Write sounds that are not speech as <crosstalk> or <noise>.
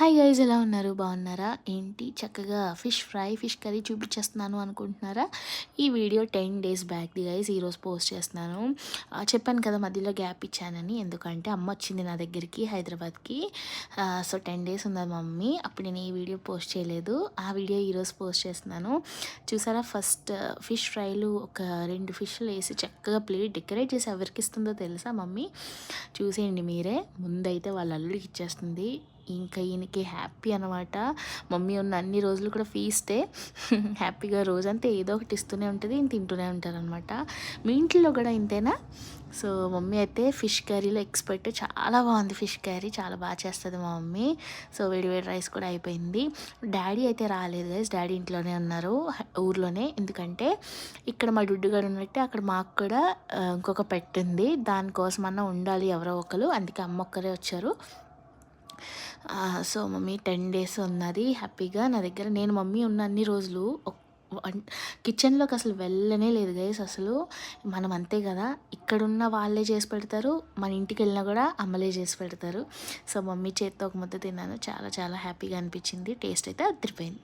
Hi guys ఎలా ఉన్నారు? బాగున్నారా? ఏంటి? చక్కగా ఫిష్ ఫ్రై ఫిష్ కర్రీ చూపించేస్తున్నాను అనుకుంటున్నారా? ఈ వీడియో టెన్ డేస్ బ్యాక్ది గైజ్ ఈరోజు పోస్ట్ చేస్తున్నాను. చెప్పాను కదా మధ్యలో గ్యాప్ ఇచ్చానని. ఎందుకంటే అమ్మ వచ్చింది నా దగ్గరికి హైదరాబాద్కి. సో టెన్ డేస్ ఉంది మమ్మీ. అప్పుడు నేను ఈ వీడియో పోస్ట్ చేయలేదు. ఆ వీడియో ఈరోజు పోస్ట్ చేస్తున్నాను. చూసారా ఫస్ట్ ఫిష్ ఫ్రైలు ఒక రెండు ఫిష్లు వేసి చక్కగా ప్లేట్ డెకరేట్ చేసి ఎవరికి ఇస్తుందో తెలుసా మమ్మీ? చూసేయండి మీరే. ముందైతే వాళ్ళ అల్లుడికి ఇచ్చేస్తుంది. ఇంకా ఈయనకి హ్యాపీ అనమాట మమ్మీ ఉన్న అన్ని రోజులు కూడా ఫీస్టే <laughs> హ్యాపీగా రోజంతా ఏదో ఒకటి ఇస్తూనే ఉంటుంది ఈయన తింటూనే ఉంటారనమాట మీ ఇంట్లో కూడా ఇంతేనా? సో మమ్మీ అయితే ఫిష్ కర్రీలో ఎక్స్పర్ట్. చాలా బాగుంది ఫిష్ కర్రీ. చాలా బాగా చేస్తుంది మా మమ్మీ. సో వేడి వేడి రైస్ కూడా అయిపోయింది. డాడీ అయితే రాలేదు గైస్ డాడీ ఇంట్లోనే ఉన్నారు ఊర్లోనే. ఎందుకంటే ఇక్కడ మా డుడ్డుగాడు ఉన్నట్టే అక్కడ మాకు కూడా ఇంకొక పెట్టింది. దానికోసమన్నా ఉండాలి ఎవరో ఒకరు. అందుకే అమ్మ ఒక్కరే వచ్చారు. సో మమ్మీ టెన్ డేస్ ఉన్నది హ్యాపీగా నా దగ్గర. నేను మమ్మీ ఉన్న అన్ని రోజులు కిచెన్లోకి అసలు వెళ్ళనే లేదు గైస్ అసలు మనం అంతే కదా. ఇక్కడున్న వాళ్ళే చేసి పెడతారు మన ఇంటికి వెళ్ళినా కూడా అమ్మలే చేసి పెడతారు. సో మమ్మీ చేత్తో ఒక ముద్ద తిన్నాను చాలా చాలా హ్యాపీగా అనిపించింది టేస్ట్ అయితే అదిరిపోయింది.